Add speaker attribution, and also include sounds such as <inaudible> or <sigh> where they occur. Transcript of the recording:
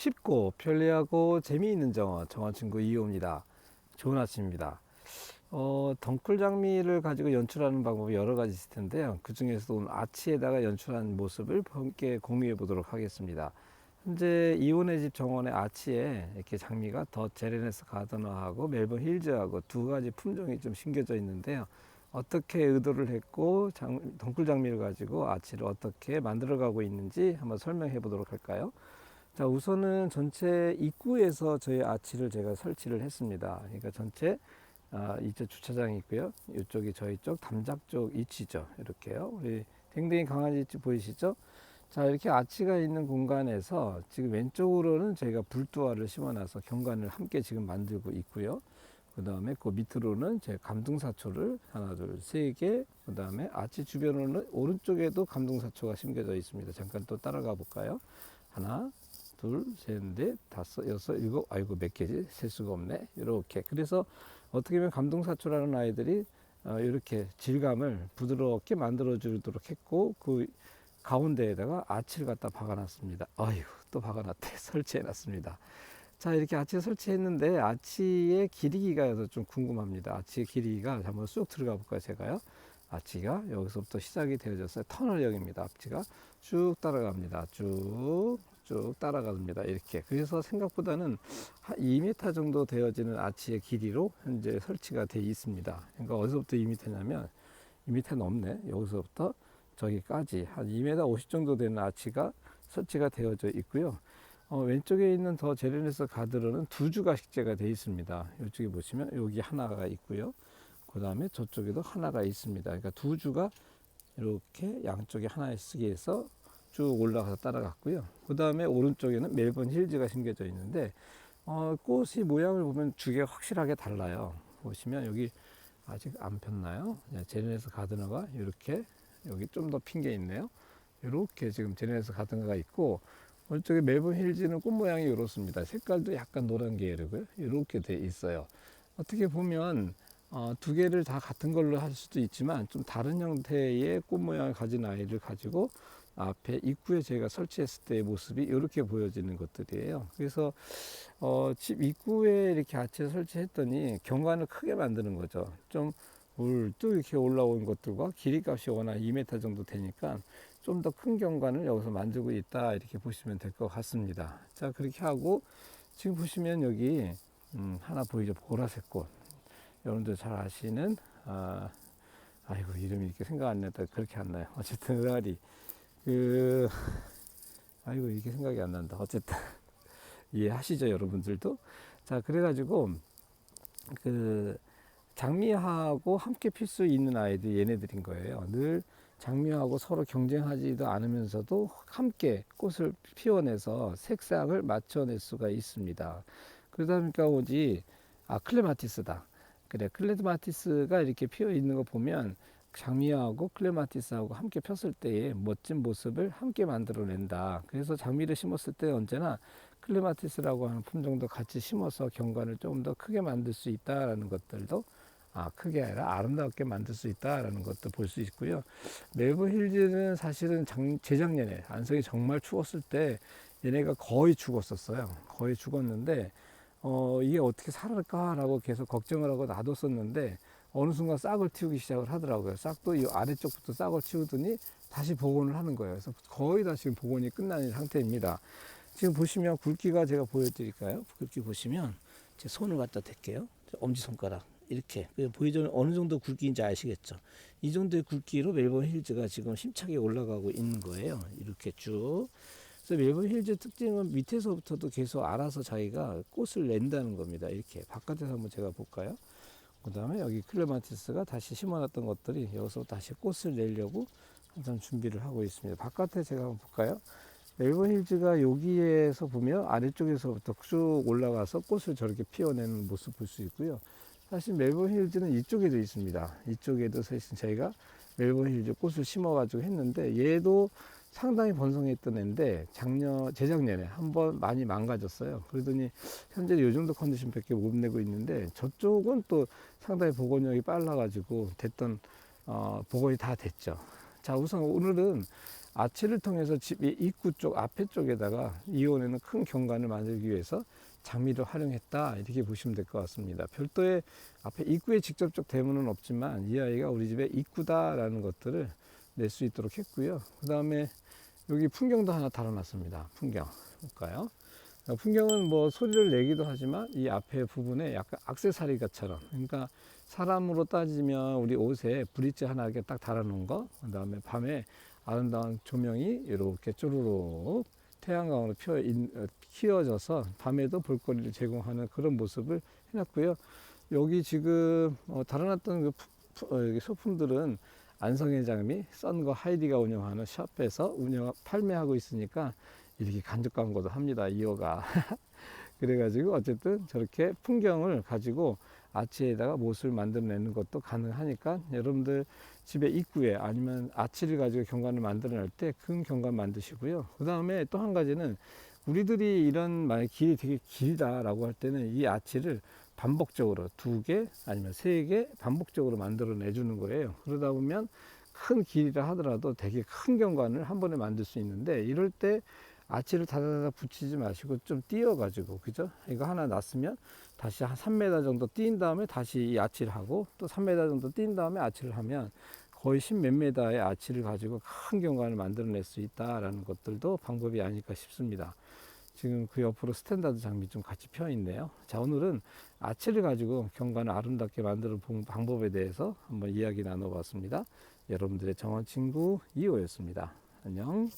Speaker 1: 쉽고 편리하고 재미있는 정원, 정원 친구 2호입니다. 좋은 아침입니다. 어, 덩쿨 장미를 가지고 연출하는 방법이 여러 가지 있을 텐데요. 그 중에서도 오늘 아치에다가 연출한 모습을 함께 공유해 보도록 하겠습니다. 현재 이혼의 집 정원의 아치에 이렇게 장미가 더 제레네스 가드너하고 멜번 힐즈하고 두 가지 품종이 좀 심겨져 있는데요. 어떻게 의도를 했고 장, 덩쿨 장미를 가지고 아치를 어떻게 만들어 가고 있는지 한번 설명해 보도록 할까요? 자 우선은 전체 입구에서 저희 아치를 제가 설치를 했습니다. 그러니까 전체 아, 이쪽 주차장이 있고요. 이쪽이 저희 쪽 담장 쪽 위치죠. 이렇게요. 우리 댕댕이 강아지 집 보이시죠? 자 이렇게 아치가 있는 공간에서 지금 왼쪽으로는 저희가 불두화를 심어놔서 경관을 함께 지금 만들고 있고요. 그 다음에 그 밑으로는 제 감둥사초를 하나 둘 세 개 그 다음에 아치 주변으로는 오른쪽에도 감둥사초가 심겨져 있습니다. 잠깐 또 따라가 볼까요? 하나 둘, 셋, 넷, 다섯, 여섯, 일곱, 아이고 몇 개지? 셀 수가 없네. 이렇게. 그래서 어떻게 보면 감동사초라는 아이들이 어, 이렇게 질감을 부드럽게 만들어 주도록 했고 그 가운데에다가 아치를 갖다 박아놨습니다. 아이고 또 박아놨대. <laughs> 설치해놨습니다. 자 이렇게 아치 설치했는데 아치의 길이가 좀 궁금합니다. 아치의 길이가 한번 쑥 들어가 볼까요? 제가요. 아치가 여기서부터 시작이 되어졌어요. 터널형입니다. 아치가 쭉 따라갑니다. 쭉, 쭉 따라갑니다. 이렇게. 그래서 생각보다는 한 2m 정도 되어지는 아치의 길이로 현재 설치가 되어 있습니다. 그러니까 어디서부터 2m냐면 2m 넘네. 여기서부터 저기까지 한 2m 50 정도 되는 아치가 설치가 되어져 있고요. 어, 왼쪽에 있는 더 제레네스 가드로는 두 주 가 식재가 되어 있습니다. 이쪽에 보시면 여기 하나가 있고요. 그 다음에 저쪽에도 하나가 있습니다. 그러니까 두 주가 이렇게 양쪽에 하나에 쓰게 해서 쭉 올라가서 따라갔고요. 그 다음에 오른쪽에는 멜번 힐즈가 심겨져 있는데 어, 꽃이 모양을 보면 두 개가 확실하게 달라요. 보시면 여기 아직 안 폈나요? 네, 제네스 가드너가 이렇게 여기 좀 더 핀 게 있네요. 이렇게 지금 제네스 가드너가 있고 오른쪽에 멜번 힐즈는 꽃 모양이 이렇습니다. 색깔도 약간 노란 계열이고요. 이렇게 돼 있어요. 어떻게 보면 어, 두 개를 다 같은 걸로 할 수도 있지만 좀 다른 형태의 꽃 모양을 가진 아이를 가지고 앞에 입구에 제가 설치했을 때의 모습이 이렇게 보여지는 것들이에요. 그래서 어, 집 입구에 이렇게 아치를 설치했더니 경관을 크게 만드는 거죠. 좀또 이렇게 올라온 것들과 길이 값이 워낙 2m 정도 되니까 좀 더 큰 경관을 여기서 만들고 있다 이렇게 보시면 될 것 같습니다. 자 그렇게 하고 지금 보시면 여기 음, 하나 보이죠 보라색 꽃 여러분들 잘 아시는 아 아이고 이름이 이렇게 생각 안 나다 그렇게 안 나요. 어쨌든 <laughs> 의아리 그 <laughs> 아이고 이게 생각이 안 난다. 어쨌든 <laughs> 이해하시죠 여러분들도 자 그래가지고 그 장미하고 함께 필 수 있는 아이들 얘네들인 거예요. 늘 장미하고 서로 경쟁하지도 않으면서도 함께 꽃을 피워내서 색상을 맞춰낼 수가 있습니다. 그러다 보니까 오지 아 클레마티스다. 그래 클레마티스가 이렇게 피어 있는 거 보면 장미하고 클레마티스하고 함께 폈을 때의 멋진 모습을 함께 만들어낸다. 그래서 장미를 심었을 때 언제나 클레마티스라고 하는 품종도 같이 심어서 경관을 조금 더 크게 만들 수 있다라는 것들도 아, 크게 아니라 아름답게 만들 수 있다라는 것도 볼 수 있고요. 멜버 힐즈는 사실은 장, 재작년에 안성이 정말 추웠을 때 얘네가 거의 죽었었어요. 거의 죽었는데 어, 이게 어떻게 살을까라고 계속 걱정을 하고 놔뒀었는데 어느 순간 싹을 틔우기 시작을 하더라고요. 싹도 이 아래쪽부터 싹을 틔우더니 다시 복원을 하는 거예요. 그래서 거의 다 지금 복원이 끝난 상태입니다. 지금 보시면 굵기가 제가 보여드릴까요? 굵기 보시면 제 손을 갖다 댈게요. 엄지손가락. 이렇게 보이죠? 어느 정도 굵기인지 아시겠죠? 이 정도의 굵기로 멜번 힐즈가 지금 힘차게 올라가고 있는 거예요. 이렇게 쭉. 그래서 멜번 힐즈 특징은 밑에서부터도 계속 알아서 자기가 꽃을 낸다는 겁니다. 이렇게 바깥에서 한번 제가 볼까요? 그 다음에 여기 클레마티스가 다시 심어놨던 것들이 여기서 다시 꽃을 내려고 항상 준비를 하고 있습니다. 바깥에 제가 한번 볼까요? 멜번 힐즈가 여기에서 보면 아래쪽에서부터 쭉 올라가서 꽃을 저렇게 피워내는 모습 볼 수 있고요. 사실 멜번 힐즈는 이쪽에도 있습니다. 이쪽에도 사실 저희가 멜번 힐즈 꽃을 심어가지고 했는데 얘도 상당히 번성했던 애인데 작년 재작년에 한 번 많이 망가졌어요. 그러더니 현재 이 정도 컨디션밖에 못 내고 있는데 저쪽은 또 상당히 복원력이 빨라가지고 됐던 어, 복원이 다 됐죠. 자 우선 오늘은 아치를 통해서 집의 입구 쪽 앞에 쪽에다가 이온에는 큰 경관을 만들기 위해서 장미를 활용했다 이렇게 보시면 될 것 같습니다. 별도의 앞에 입구에 직접적 대문은 없지만 이 아이가 우리 집의 입구다라는 것들을 낼 수 있도록 했고요. 그 다음에 여기 풍경도 하나 달아놨습니다. 풍경 볼까요? 어, 풍경은 뭐 소리를 내기도 하지만 이 앞에 부분에 약간 악세사리가처럼 그러니까 사람으로 따지면 우리 옷에 브릿지 하나 이렇게 딱 달아놓은 거, 그 다음에 밤에 아름다운 조명이 이렇게 쪼르륵 태양광으로 피어 인- 어, 키워져서 밤에도 볼거리를 제공하는 그런 모습을 해놨고요. 여기 지금 어, 달아놨던 그 소품들은 안성의 장미, 썬거 하이디가 운영하는 샵에서 운영 판매하고 있으니까 이렇게 간접 광고도 합니다. 이호가 <laughs> 그래가지고 어쨌든 저렇게 풍경을 가지고 아치에다가 못을 만들어내는 것도 가능하니까 여러분들 집에 입구에 아니면 아치를 가지고 경관을 만들어낼 때 큰 경관 만드시고요. 그 다음에 또 한 가지는 우리들이 이런 만약 길이 되게 길다라고 할 때는 이 아치를 반복적으로 두 개 아니면 세 개 반복적으로 만들어 내 주는 거예요. 그러다 보면 큰 길이라 하더라도 되게 큰 경관을 한 번에 만들 수 있는데 이럴 때 아치를 다다다 붙이지 마시고 좀 띄어가지고 그죠? 이거 하나 놨으면 다시 한 3m 정도 띄인 다음에 다시 이 아치를 하고 또 3m 정도 띄인 다음에 아치를 하면 거의 10몇 메다의 아치를 가지고 큰 경관을 만들어낼 수 있다라는 것들도 방법이 아닐까 싶습니다. 지금 그 옆으로 스탠다드 장미 좀 같이 펴 있네요. 자, 오늘은 아치를 가지고 경관을 아름답게 만드는 방- 방법에 대해서 한번 이야기 나눠봤습니다. 여러분들의 정원 친구 이호였습니다. 안녕.